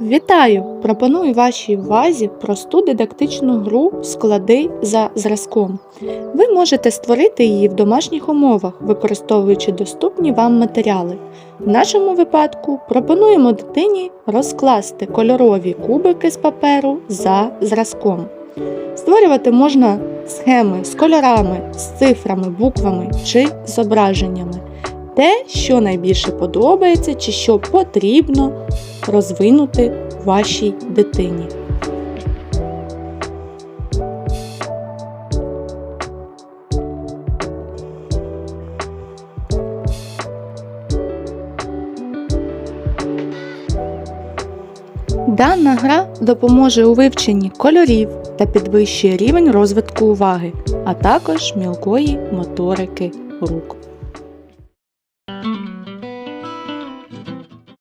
Вітаю! Пропоную вашій увазі просту дидактичну гру Склади за зразком. Ви можете створити її в домашніх умовах, використовуючи доступні вам матеріали. В нашому випадку пропонуємо дитині розкласти кольорові кубики з паперу за зразком. Створювати можна схеми з кольорами, з цифрами, буквами чи зображеннями. Те, що найбільше подобається чи що потрібно розвинути вашій дитині. Дана гра допоможе у вивченні кольорів та підвищує рівень розвитку уваги, а також мілкої моторики рук.